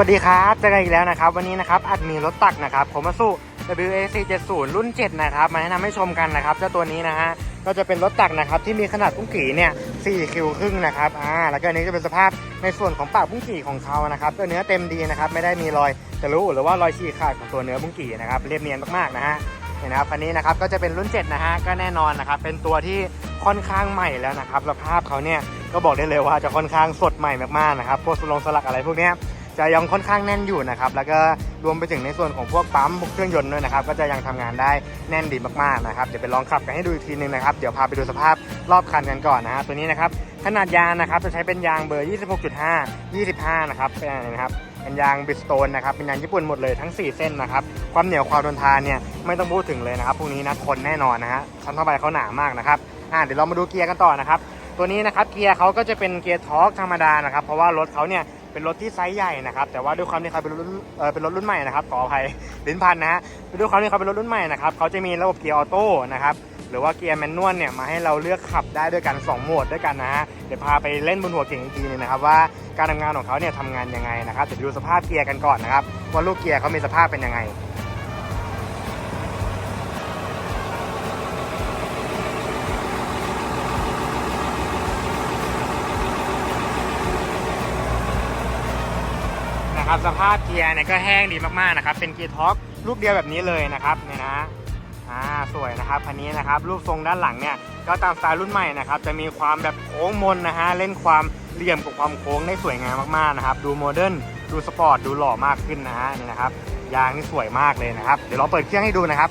วัสดีครับเจอกันอีกแล้วนะครับ วันนี้นะครับอัดมีรถตักนะครับผมมาสู้ WAC 70รุ่น 7 นะครับ มาแนะนำให้ชมกันนะครับเจ้าตัวนี้นะฮะก็จะเป็นรถตักนะครับที่มีขนาดปุ้งกี่เนี่ย4คิวครึ่งนะครับอ่าแล้วก็อันนี้จะเป็นสภาพในส่วนของปากปุ้งกี่ของเขานะครับตัวเนื้อเต็มดีนะครับไม่ได้มีรอยทะลุหรือว่ารอยฉีกขาดของตัวเนื้อปุ้งกี่นะครับเรียบเนียนมากๆนะฮะเนี่ยนะครับคันนี้นะครับก็จะเป็นรุ่น 7 นะฮะก็แน่นอนนะครับเป็นตัวที่ค่อนข้างใหม่แล้วนะครับสภาพเขาเนี่ยก็บอกได้เลยว่าจะค่อนข้างสดใหม่มากๆนะครับพวกสลงสลักอะไรพวกเนี้ย จะยังค่อนข้างแน่นอยู่นะครับแล้วก็รวมไปถึงในส่วนของพวกปั๊มพวกเครื่องยนต์ด้วยนะครับก็จะยังทำงานได้แน่นดีมากๆนะครับเดี๋ยวไปลองขับกันให้ดูอีกทีนึงนะครับเดี๋ยวพาไปดูสภาพรอบคันกันก่อนนะฮะตัวนี้นะครับขนาดยางนะครับจะใช้เป็นยางเบอร์ 26.5 25 นะครับเป็นนะครับเป็นยางบิสโตนนะครับเป็นยางญี่ปุ่นหมดเลยทั้ง 4 เส้นนะครับความเหนียวความทนทานเนี่ยไม่ต้องพูดถึงเลยนะครับพวกนี้นะทนแน่นอนนะฮะชั้นผ้าใบเขาหนามากนะครับอ่าเดี๋ยวเรามาดูเกียร์กันต่อนะครับตัวนี้นะครับเกียร์เขาก็จะเป็นเกียร์ทอร์กธรรมดานะครับเพราะว่ารถเขาเนี่ย เป็นรถที่ไซส์ใหญ่นะครับ แต่ว่าด้วยความที่เขาเป็นรถรุ่นเออเป็นรถรุ่นใหม่นะครับขออภัยลิ้นพันนะฮะด้วยความที่เขาเป็นรถรุ่นใหม่นะครับเขาจะมีระบบเกียร์ออโต้นะครับหรือว่าเกียร์แมนนวลเนี่ยมาให้เราเลือกขับได้ด้วยกัน 2 โหมดด้วยกันนะฮะเดี๋ยวพาไปเล่นบนหัวเก่งอีกทีนึงนะครับว่าการทำงานของเขาเนี่ยทำงานยังไงนะครับเดี๋ยวดูสภาพเกียร์กันก่อนนะครับว่าลูกเกียร์เขามีสภาพเป็นยังไง นะครับสภาพเกียร์เนี่ยก็แห้งดีมากๆนะครับเป็นเกียร์ท็อกลูกเดียวแบบนี้เลยนะครับเนี่ยนะอ่าสวยนะครับคันนี้นะครับรูปทรงด้านหลังเนี่ยก็ตามสไตล์รุ่นใหม่นะครับจะมีความแบบโค้งมนนะฮะเล่นความเหลี่ยมกับความโค้งได้สวยงามมากๆนะครับดูโมเดิร์นดูสปอร์ตดูหล่อมากขึ้นนะฮะนี่นะครับยางนี่สวยมากเลยนะครับเดี๋ยวเราเปิดเครื่องให้ดูนะครับ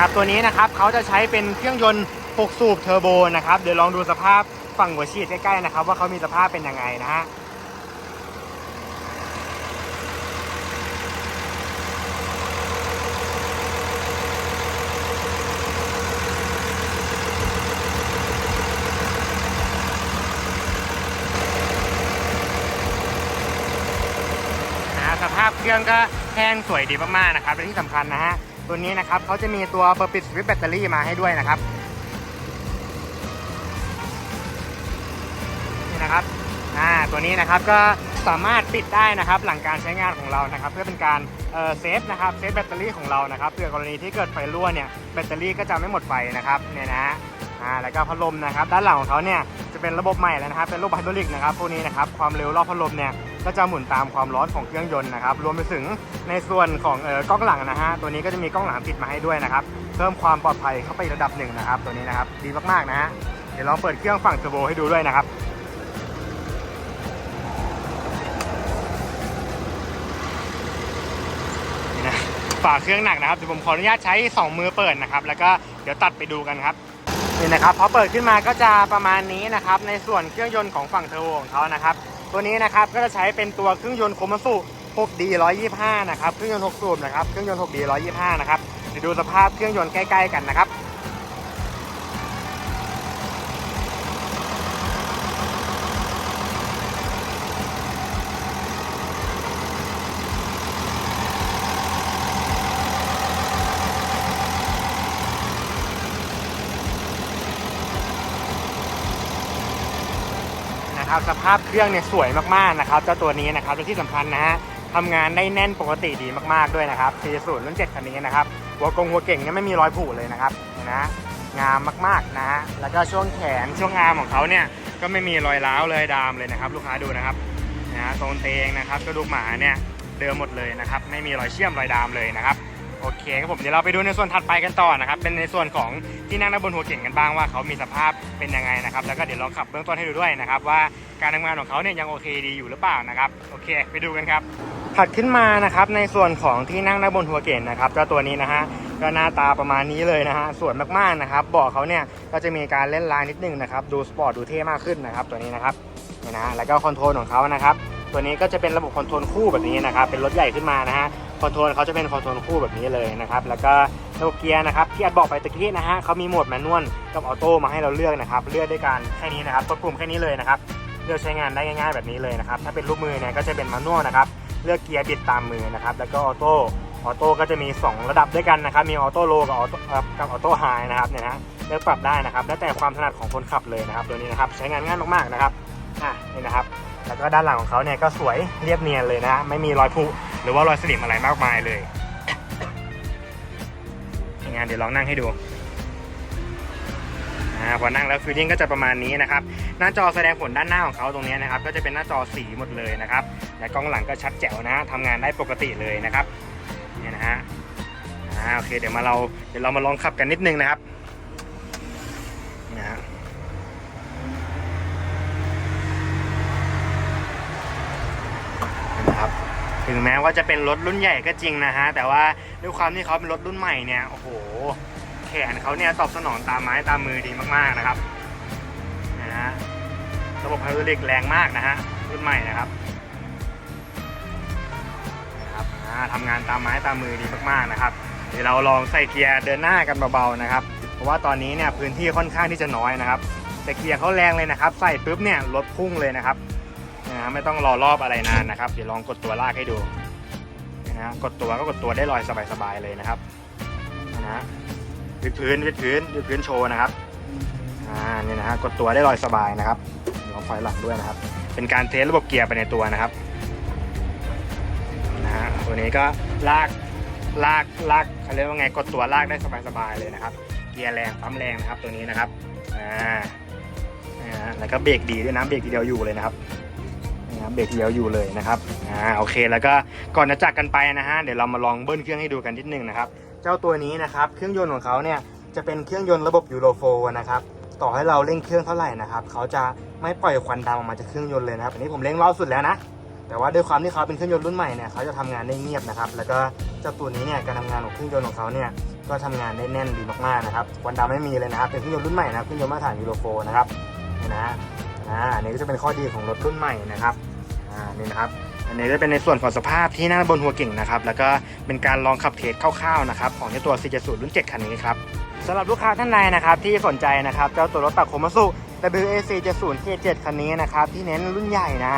นะครับตัวนี้นะครับเขาจะใช้เป็นเครื่องยนต์ 6 สูบเทอร์โบนะครับเดี๋ยวลองดูสภาพฝั่งหัวฉีดใกล้ๆนะครับ ว่าเขามีสภาพเป็นยังไงนะฮะนะฮะสภาพเครื่องก็แห้งสวยดีมากๆนะครับและที่สำคัญนะฮะ ตัวนี้นะครับเขาจะมีตัวเปิดปิดสวิตช์แบตเตอรี่มาให้ด้วยนะครับนี่นะครับอ่าตัวนี้นะครับก็สามารถปิดได้นะครับหลังการใช้งานของเรานะครับ เพื่อเป็นการเออเซฟนะครับเซฟแบตเตอรี่ของเรานะครับเผื่อกรณีที่เกิดไฟรั่วเนี่ยแบตเตอรี่ก็จะไม่หมดไฟนะครับเนี่ยนะฮะอ่าแล้วก็พัดลมนะครับ ด้านหลังของเขาเนี่ยจะเป็นระบบใหม่แล้วนะครับเป็นระบบไฮดรอลิกนะครับพวกนี้นะครับความเร็วรอบพัดลมเนี่ย ก็จะหมุนตามความร้อนของเครื่องยนต์นะครับ รวมไปถึงในส่วนของเออกล้องหลังนะฮะ ตัวนี้ก็จะมีกล้องหลังติดมาให้ด้วยนะครับ เพิ่มความปลอดภัยเข้าไปอีกระดับหนึ่งนะครับ ตัวนี้นะครับ ดีมากๆนะฮะ เดี๋ยวลองเปิดเครื่องฝั่งเทอร์โบให้ดูด้วยนะครับนี่นะฝาเครื่องหนักนะครับเดี๋ยวผมขออนุญาตใช้ 2 มือเปิดนะครับ แล้วก็เดี๋ยวตัดไปดูกันครับนี่นะครับพอเปิดขึ้นมาก็จะประมาณนี้นะครับ ในส่วนเครื่องยนต์ของฝั่งเทอร์โบของเขานะครับ ตัวนี้นะครับก็จะใช้เป็นตัวเครื่องยนต์โคมัสุ 6D 125 นะครับ เครื่องยนต์ 6 สูบนะครับ เครื่องยนต์ 6D 125 นะครับ เดี๋ยวดูสภาพเครื่องยนต์ใกล้ ๆ กันนะครับ นะครับสภาพเครื่องเนี่ยสวยมากๆนะครับเจ้าตัวนี้นะครับและที่สำคัญนะฮะทำงานได้แน่นปกติดีมากๆด้วยนะครับ4สูตรรุ่น7คันนี้นะครับหัวกงหัวเก่งเนี่ยไม่มีรอยผุเลยนะครับนะงามมากๆนะฮะแล้วก็ช่วงแขนช่วงอาร์มของเขาเนี่ยก็ไม่มีรอยร้าวเลยดามเลยนะครับ ลูกค้าดูนะครับนะฮะตรงเตงนะครับกระดูกหมาเนี่ยเดิมหมดเลยนะครับ ไม่มีรอยเชื่อมรอยดามเลยนะครับ โอเคครับผมเดี๋ยวเราไปดูในส่วนถัดไปกันต่อนะครับเป็นในส่วนของที่นั่งด้านบนหัวเก่งกันบ้างว่าเขามีสภาพเป็นยังไงนะครับแล้วก็เดี๋ยวลองขับเบื้องต้นให้ดูด้วยนะครับว่าการทำงานของเขาเนี่ยยังโอเคดีอยู่หรือเปล่านะครับโอเค ไปดูกันครับถัดขึ้นมานะครับในส่วนของที่นั่งด้านบนหัวเก่งนะครับเจ้าตัวนี้นะฮะก็หน้าตาประมาณนี้เลยนะฮะสวยมากๆนะครับเบาะเขาเนี่ยก็จะมีการเล่นลายนิดนึงนะครับดูสปอร์ตดูเท่มากขึ้นนะครับตัวนี้นะครับนี่นะฮะแล้วก็คอนโทรลของเขานะครับตัวนี้ก็จะเป็นระบบคอนโทรลคู่แบบนี้นะครับเป็นรถใหญ่ขึ้นมานะฮะ คอนโทรลเขาจะเป็นคอนโทรลคู่แบบนี้เลยนะครับแล้วก็ระบบเกียร์นะครับที่อัดบอกไปตะกี้นะฮะเขามีโหมดแมนนวลกับออโต้มาให้เราเลือกนะครับเลือกด้วยการแค่นี้นะครับกดปุ่มแค่นี้เลยนะครับเลือกใช้งานได้ง่ายๆแบบนี้เลยนะครับถ้าเป็นรูปมือเนี่ยก็จะเป็นแมนนวลนะครับเลือกเกียร์บิดตามมือนะครับแล้วก็ออโต้ออโต้ก็จะมี 2 ระดับด้วยกันนะครับ มีออโต้โลกับออโต้กับออโต้ไฮนะครับเนี่ยนะเลือกปรับได้นะครับ แล้วแต่ความถนัดของคนขับเลยนะครับ ตัวนี้นะครับ ใช้งานง่ายมากๆนะครับ อะนี่นะครับ แล้วก็ด้านหลังของเขาเนี่ยก็สวยเรียบเนียนเลยนะ ไม่มีรอยผุ หรือว่ารอยสนิมอะไรมากมายเลยงานเดี๋ยวลองนั่งให้ดูพอนั่งแล้วฟีลลิ่งก็จะประมาณนี้นะครับ หน้าจอแสดงผลด้านหน้าของเขาตรงนี้นะครับ ก็จะเป็นหน้าจอสีหมดเลยนะครับ และกล้องหลังก็ชัดแจ๋วนะทำงานได้ปกติเลยนะครับ เนี่ยนะฮะ อ่า โอเค เดี๋ยวมาเรา เดี๋ยวเรามาลองขับกันนิดนึงนะครับนะฮะนะครับ ถึงแม้ว่าจะเป็นรถรุ่นใหญ่ก็จริงนะฮะ แต่ว่าด้วยความที่เขาเป็นรถรุ่นใหม่เนี่ย โอ้โห แขนเขาเนี่ยตอบสนองตามไม้ตามมือดีมากๆนะครับ นะฮะ ระบบไฮดรอลิกแรงมากนะฮะ รุ่นใหม่นะครับนะครับทำงานตามไม้ตามมือดีมากๆนะครับ เดี๋ยวเราลองใส่เกียร์เดินหน้ากันเบาๆนะครับ เพราะว่าตอนนี้เนี่ยพื้นที่ค่อนข้างที่จะน้อยนะครับ แต่เกียร์เขาแรงเลยนะครับ ใส่ปุ๊บเนี่ยรถพุ่งเลยนะครับ นะฮะไม่ต้องรอรอบอะไรนานนะครับ เดี๋ยวลองกดตัวลากให้ดูนะฮะกดตัวก็กดตัวได้ลอยสบายๆเลยนะครับนะฮะวิดพื้นวิดพื้นวิดพื้นโชว์นะครับอ่านี่นะฮะกดตัวได้ลอยสบายนะครับเดี๋ยวถอยหลังด้วยนะครับ เป็นการเทสระบบเกียร์ไปในตัวนะครับนะฮะตัวนี้ก็ลากลากลากเขาเรียกว่าไงกดตัวลากได้สบายๆเลยนะครับ เกียร์แรงปั๊มแรงนะครับตัวนี้นะครับอ่านะฮะแล้วก็เบรกดีด้วยนะเบรกทีเดียวอยู่เลยนะครับ เบรกเดียวอยู่เลยนะครับอ่าโอเค แล้วก็ก่อนจะจากกันไปนะฮะเดี๋ยวเรามาลองเบิ้ลเครื่องให้ดูกันนิดนึงนะครับเจ้าตัวนี้นะครับเครื่องยนต์ของเขาเนี่ยจะเป็นเครื่องยนต์ระบบยูโรโฟนะครับต่อให้เราเร่งเครื่องเท่าไหร่นะครับเขาจะไม่ปล่อยควันดำออกมาจากเครื่องยนต์เลยนะครับอันนี้ผมเร่งเบาสุดแล้วนะแต่ว่าด้วยความที่เขาเป็นเครื่องยนต์รุ่นใหม่เนี่ยเขาจะทำงานได้เงียบนะครับแล้วก็เจ้าตัวนี้เนี่ยการทำงานของเครื่องยนต์ของเขาเนี่ยก็ทำงานได้แน่นดีมากๆนะครับควันดำไม่มีเลยนะครับเป็นเครื่องยนต์รุ่นใหม่นะเครื่องยนต์มาตรฐานยูโรโฟนะครับนี่นะอ่าอันนี้ก็จะเป็นข้อดีของรถรุ่นใหม่นะครับ อ่านี่นะครับอันนี้จะเป็นในส่วนของสภาพที่หน้าบนหัวเก่งนะครับแล้วก็เป็นการลองขับเทสคร่าวๆนะครับของในตัว 470 รุ่น 7 คันนี้ครับสำหรับลูกค้าท่านใดนะครับที่สนใจนะครับเจ้าตัวรถตักโคมาสุ WAC 70 K7 คันนี้นะครับที่เน้นรุ่นใหญ่นะ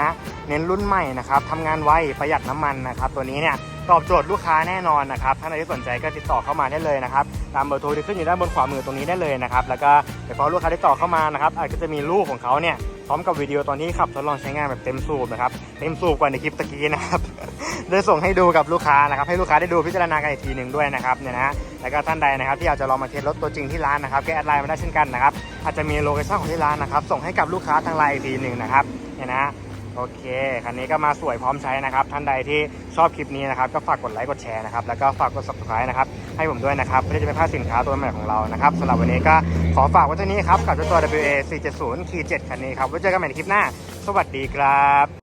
เน้นรุ่นใหม่นะครับทำงานไวประหยัดน้ำมันนะครับตัวนี้เนี่ย ตอบโจทย์ลูกค้าแน่นอนนะครับท่านใดที่สนใจก็ติดต่อเข้ามาได้เลยนะครับตามเบอร์โทรที่ขึ้นอยู่ด้านบนขวามือตรงนี้ได้เลยนะครับแล้วก็เดี๋ยวพอลูกค้าติดต่อเข้ามานะครับอาจจะจะมีรูปของเขาเนี่ยพร้อมกับวิดีโอตอนที่ขับทดลองใช้งานแบบเต็มสูบนะครับเต็มสูบกว่าในคลิปตะกี้นะครับได้ส่งให้ดูกับลูกค้านะครับให้ลูกค้าได้ดูพิจารณากันอีกทีหนึ่งด้วยนะครับเนี่ยนะแล้วก็ท่านใดนะครับที่อยากจะลองมาเทสรถตัวจริงที่ร้านนะครับก็แอดไลน์มาได้เช่นกันนะครับอาจจะมีโลเคชั่นของที่ร้านนะครับส่งให้กับลูกค้าทางไลน์อีกทีหนึ่งนะครับเนี่ยนะ โอเค คันนี้ก็มาสวยพร้อมใช้นะครับ ท่านใดที่ชอบคลิปนี้นะครับ ก็ฝากกดไลค์ กดแชร์นะครับ แล้วก็ฝากกด subscribe นะครับ ให้ผมด้วยนะครับ เพื่อจะไม่พลาดสินค้าตัวใหม่ของเรา นะครับสำหรับวันนี้ก็ขอฝากไว้เท่านี้ครับ กับเจ้าตัว WA 470 7คันนี้ครับ ไว้เจอกันใหม่ในคลิปหน้า สวัสดีครับ